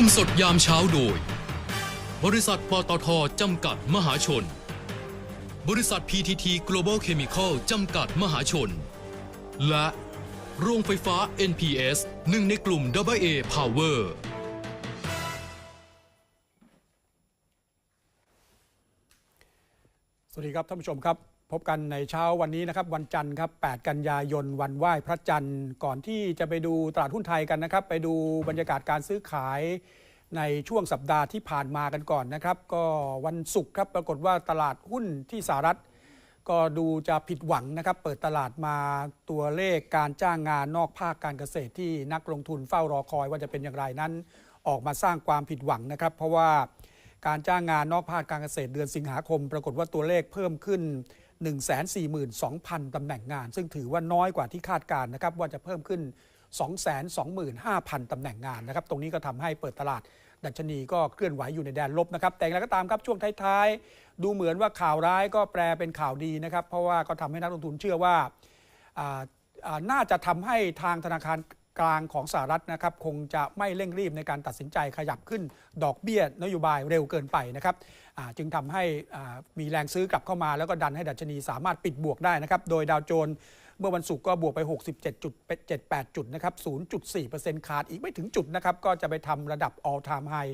ร่วมสดยามเช้าโดย บริษัทปตทจำกัดมหาชน บริษัท PTT Global Chemical จำกัดมหาชน และโรงไฟฟ้า NPS หนึ่งในกลุ่ม AA Power สวัสดีครับท่านผู้ชมครับ พบกันในเช้าวันนี้นะครับวันจันทร์ครับ 8 กันยายนวันไหว้พระจันทร์ก่อนที่จะไปดูตลาดหุ้นไทยกันนะครับ ไปดูบรรยากาศการซื้อขายในช่วงสัปดาห์ที่ผ่านมากันก่อนนะครับ ก็วันศุกร์ครับปรากฏว่าตลาดหุ้นที่สหรัฐ ก็ดูจะผิดหวังนะครับ เปิดตลาดมาตัวเลขการจ้างงานนอกภาคการเกษตรที่นักลงทุนเฝ้ารอคอยว่าจะเป็นอย่างไรนั้น ออกมาสร้างความผิดหวังนะครับ เพราะว่าการจ้างงานนอกภาคการเกษตรเดือนสิงหาคม ปรากฏว่าตัวเลขเพิ่มขึ้น 142,000 ตำแหน่งงาน ซึ่งถือว่าน้อยกว่าที่คาดการนะครับว่าจะเพิ่มขึ้น 225,000 ตำแหน่งงานนะครับ ตรงนี้ก็ทำให้เปิดตลาด ดัชนีก็เคลื่อนไหวอยู่ในแดนลบนะครับ แต่อย่างไรก็ตามครับช่วงท้ายๆ ดูเหมือนว่าข่าวร้ายก็แปลเป็นข่าวดีนะครับ เพราะว่าก็ทำให้นักลงทุนเชื่อว่าาน่าจะทำให้ทางธนาคาร กลางของสหรัฐนะครับคงจะไม่เร่งรีบในการตัดสินใจขยับขึ้นดอกเบี้ยนโยบายเร็วเกินไปนะครับจึงทำให้มีแรงซื้อกลับเข้ามาแล้วก็ดันให้ดัชนีสามารถปิดบวกได้นะครับโดยดาวโจนส์เมื่อวันศุกร์ก็บวกไป 67.78 จุดนะครับ 0.4%ขาดอีกไม่ถึงจุดนะครับ ก็จะไปทำระดับ all time high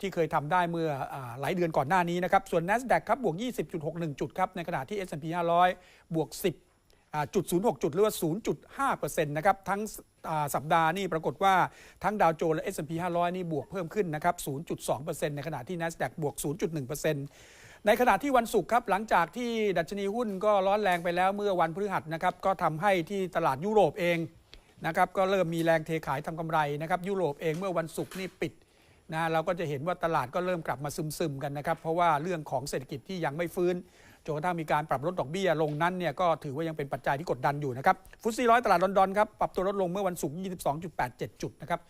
ที่เคยทำได้เมื่ออหลายเดือนก่อนหน้านี้นะครับ ส่วน NASDAQ ครับบวก 20.61 จุดครับ ในขณะที่ S&P 500 บวก 10 จุด06 จุดหรือว่า 0.5%นะครับทั้งสัปดาห์นี่ปรากฏว่าทั้งดาวโจนส์และ S&P 500 นี่บวกเพิ่มขึ้นนะครับ 0.2%ในขณะที่ NASDAQ บวก 0.1%ในขณะที่วันศุกร์ครับหลังจากที่ดัชนีหุ้นก็ร้อนแรงไปแล้วเมื่อวันพฤหัสนะครับก็ทำให้ที่ตลาดยุโรปเองนะครับก็เริ่มมีแรงเทขายทำกำไรนะครับยุโรปเองเมื่อวันศุกร์นี่ปิดนะเราก็จะเห็นว่าตลาดก็เริ่มกลับมาซึมๆกันนะครับเพราะว่าเรื่องของเศรษฐกิจที่ยังไม่ฟื้น จนกระทั่งมีการปรับลดดอกเบี้ยลงนั้นเนี่ยก็ถือว่ายังเป็นปัจจัยที่กดดันอยู่นะครับฟุตซี่ร้อยตลาดลอนดอนครับปรับตัวลดลงเมื่อวันศุกร์ 22.87 จุดนะครับ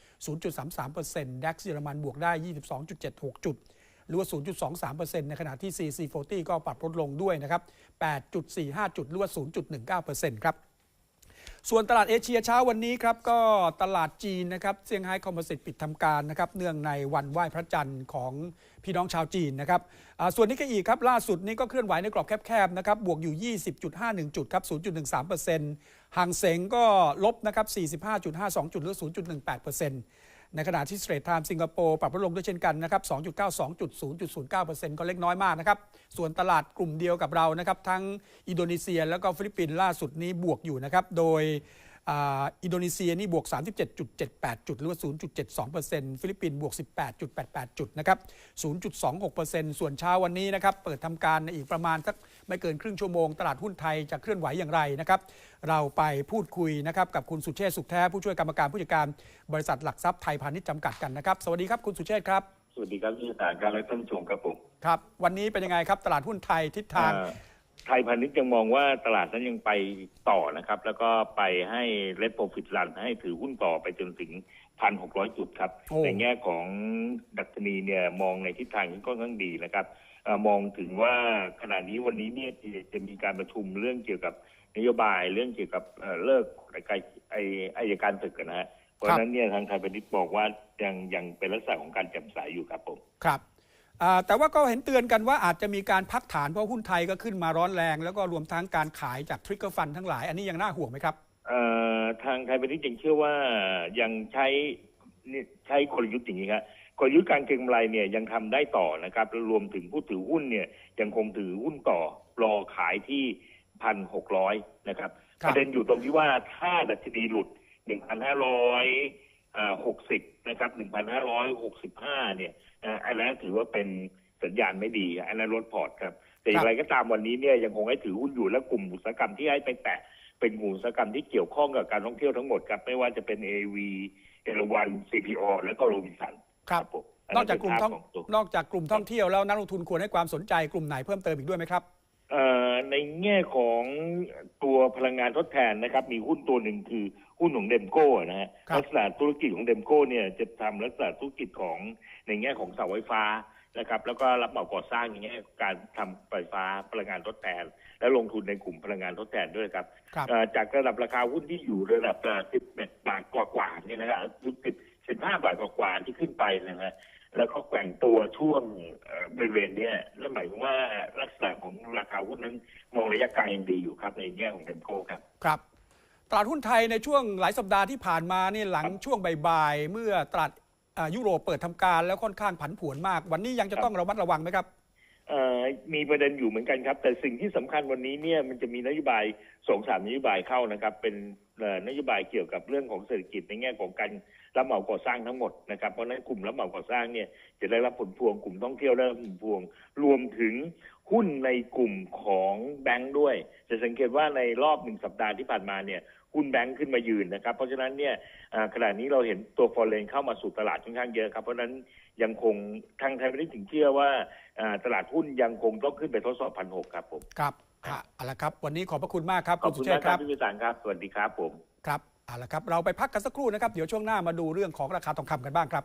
0.33%ดัคเยอรมันบวกได้ 22.76 จุดหรือว่า 0.23%ในขณะที่ CAC 40 ก็ปรับลดลงด้วยนะครับ 8.45 จุดหรือว่า 0.19%ครับ ส่วนตลาดเอเชียเช้าวันนี้ครับก็ตลาดจีนนะครับเซี่ยงไฮ้คอมโพสิตปิดทำการนะครับเนื่องในวันไหว้พระจันทร์ของพี่น้องชาวจีนนะครับส่วนนี้ก็อีกครับล่าสุดนี้ก็เคลื่อนไหวในกรอบแคบๆนะครับบวกอยู่ 20.51 จุดครับ 0.13%ห่างเสงก็ลบนะครับ 45.52 จุดหรือ 0.18% ในขณะที่สเตรทไทม์สิงคโปร์ปรับลดลงด้วยเช่นกันนะครับ2.92.00.9%ก็เล็กน้อยมากนะครับ ส่วนตลาดกลุ่มเดียวกับเรานะครับ ทั้งอินโดนีเซียแล้วก็ฟิลิปปินส์ล่าสุดนี้บวกอยู่นะครับ โดยอินโดนีเซียนี่บวก 37.78 จุด หรือว่า 0.72%ฟิลิปปินส์บวก 18.88 จุดนะครับ 0.26%ส่วนเช้าวันนี้นะครับ เปิดทำการในอีกประมาณสัก ไม่เกินครึ่งชั่วโมง ตลาดหุ้นไทยจะเคลื่อนไหวอย่างไรนะครับ เราไปพูดคุยนะครับกับคุณสุเชษฐ์สุขแท้ผู้ช่วยกรรมการผู้จัดการบริษัทหลักทรัพย์ไทยพาณิชย์จำกัดกันนะครับ สวัสดีครับคุณสุเชษฐ์ครับสวัสดีครับที่สถานการและท่านผู้ชมครับผมครับ วันนี้เป็นยังไงครับ ตลาดหุ้นไทยทิศทางเอ่อไทยพาณิชย์ยังมองว่าตลาดนั้นยังไปต่อนะครับ แล้วก็ไปให้เลทโปรฟิตรันให้ถือหุ้นต่อไปจนถึงพันหกร้อยจุดครับโอ้ในแง่ของดัชนีเนี่ยมองในทิศทางที่ค่อนข้างดีนะครับเอ่อ มองถึงว่าขณะนี้วันนี้เนี่ยจะมีการประชุมเรื่องเกี่ยวกับนโยบายเรื่องเกี่ยวกับเอ่อเลิกไอไออายการตึกนะฮะเพราะฉะนั้นเนี่ยทางไทยพาณิชย์บอกว่ายังยังเป็นลักษณะของการแจ่มใสอยู่ครับผมครับอ่าแต่ว่าก็เห็นเตือนกันว่าอาจจะมีการพักฐานเพราะหุ้นไทยก็ขึ้นมาร้อนแรง แล้วก็รวมทั้งการขายจากทริกเกอร์ฟันทั้งหลาย อันนี้ยังน่าห่วงไหมครับเอ่อทางไทยพาณิชย์ยังเชื่อว่ายังใช้ นี่ใช้กลยุทธ์อย่างนี้ครับกลยุทธ์การเก็งกำไรเนี่ยยังทำได้ต่อนะครับแล้วรวมถึงผู้ถือหุ้นเนี่ยยังคงถือหุ้นต่อรอขายที่พันหกร้อยนะครับครัปบระเด็นอยู่ตรงที่ว่าถ้าดัชนีหลุดหนึ่งพันห้าร้อยหกสิบนะครับหนึ่งพันห้าร้อยหกสิบห้าเนี่ยอ่าอันนั้นถือว่าเป็นสัญญาณไม่ดี อันนั้นลดพอร์ตครับ แต่อย่างไรก็ตามวันนี้เนี่ยยังคงให้ถือหุ้นอยู่และกลุ่มอุตสาหกรรมที่ให้ไปแตะเป็นกลุ่มอุตสาหกรรมที่เกี่ยวข้องกับการท่องเที่ยวทั้งหมดครับไม่ว่าจะเป็น AV เอราวัน CPO และก็โรบินสันครับผมนอกจากกลุ่มท่องเป็นภาพของตัวนอกจากกลุ่มท่องเที่ยวแล้วนักลงทุนควรให้ความสนใจกลุ่มไหนเพิ่มเติมอีกด้วยไหมครับเอ่อในแง่ของตัวพลังงานทดแทนนะครับ มีหุ้นตัวหนึ่งคือหุ้นของเดมโก้นะฮะครับลักษณะธุรกิจของเดมโก้เนี่ยจะทำลักษณะธุรกิจของในแง่ของเสาไฟฟ้า นะครับแล้วก็รับเหมาก่อสร้างในแง่การทำไฟฟ้าพลังงานทดแทน และลงทุนในกลุ่มพลังงานทดแทนด้วยครับครับเอ่อจากระดับราคาหุ้นที่อยู่ระดับสิบเอ็ดบาทกว่าๆเนี่ยนะครับสิบสิบ15บาทกว่าๆที่ขึ้นไปนะฮะแล้วก็แกว่งตัวช่วงเอ่อบริเวณเนี้ยนั่นหมายความว่าลักษณะของราคาหุ้นนั้นมองระยะไกลยังดีอยู่ครับในแง่ของเทมโก้ครับครับตลาดหุ้นไทยในช่วงหลายสัปดาห์ที่ผ่านมานี่หลังช่วงบ่ายๆเมื่อตลาดอ่า ยุโรปเปิดทำการแล้วค่อนข้างผันผวนมาก วันนี้ยังจะต้องระมัดระวังไหมครับเอ่อมีประเด็นอยู่เหมือนกันครับ แต่สิ่งที่สำคัญวันนี้เนี่ยมันจะมีนโยบายสองสามนโยบายเข้านะครับ เป็นเอ่อนโยบายเกี่ยวกับเรื่องของเศรษฐกิจในแง่ของการรับเหมาก่อสร้างทั้งหมดนะครับเพราะฉะนั้นกลุ่มรับเหมาก่อสร้างเนี่ยจะได้รับผลพวงกลุ่มท่องเที่ยวได้รับผลพวงรวมถึง หุ้นในกลุ่มของแบงค์ด้วย จะสังเกตว่าในรอบหนึ่งสัปดาห์ที่ผ่านมาเนี่ยหุ้นแบงค์ขึ้นมายืนนะครับ เพราะฉะนั้นเนี่ยอ่าขณะนี้เราเห็นตัวฟอร์เรนเข้ามาสู่ตลาดค่อนข้างเยอะครับ เพราะฉะนั้นยังคงทางไทยไม่ได้ถึงเชื่อว่าอ่าตลาดหุ้นยังคงต้องขึ้นไปทดสอบพันหกครับผมครับอะเอาละครับ วันนี้ขอบพระคุณมากครับขอบสุคุณเชมาษกฐ์คครัรับบพี่พิสารครับ สวัสดีครับผม ครับเอาละครับ เราไปพักกันสักครู่นะครับ เดี๋ยวช่วงหน้ามาดูเรื่องของราคาทองคำกันบ้างครับ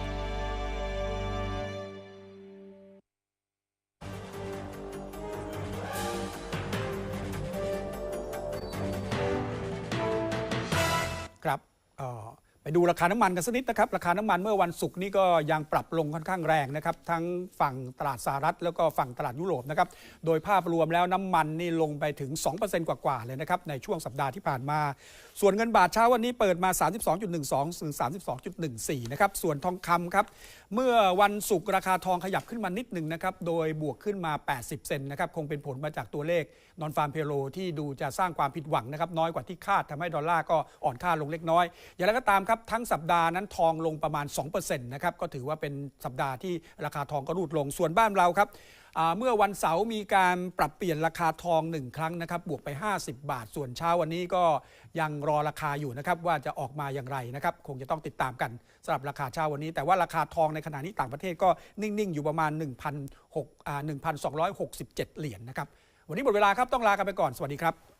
ครับ ไปดูราคาน้ำมันกันสักนิดนะครับ ราคาน้ำมันเมื่อวันศุกร์นี้ก็ยังปรับลงค่อนข้างแรงนะครับ ทั้งฝั่งตลาดสหรัฐ แล้วก็ฝั่งตลาดยุโรปนะครับ โดยภาพรวมแล้วน้ำมันนี่ลงไปถึง 2%กว่าๆเลยนะครับ ในช่วงสัปดาห์ที่ผ่านมา ส่วนเงินบาทเช้าวันนี้เปิดมา 32.12ถึง32.14 นะครับ ส่วนทองคำครับ เมื่อวันศุกร์ราคาทองขยับขึ้นมานิดหนึ่งนะครับ โดยบวกขึ้นมา 80 เซนนะครับ คงเป็นผลมาจากตัวเลขนอนฟาร์มเพโลที่ดูจะสร้างความผิดหวังนะครับน้อยกว่าที่คาดทำให้ดอลลาร์ก็อ่อนค่าลงเล็กน้อยอย่างไรก็ตามครับทั้งสัปดาห์นั้นทองลงประมาณ 2%นะครับก็ถือว่าเป็นสัปดาห์ที่ราคาทองก็รูดลงส่วนบ้านเราครับเมื่อวันเสาร์มีการปรับเปลี่ยนราคาทองหนึ่งครั้งนะครับบวกไป 50 บาท ส่วนเช้าวันนี้ก็ยังรอราคาอยู่นะครับว่าจะออกมาอย่างไรนะครับคงจะต้องติดตามกันสำหรับราคาเช้าวันนี้ แต่ว่าราคาทองในขณะนี้ต่างประเทศก็นิ่ง ๆ อยู่ประมาณ1,600อ่า1,267 เหรียญนะครับวันนี้หมดเวลาครับต้องลากันไปก่อนสวัสดีครับ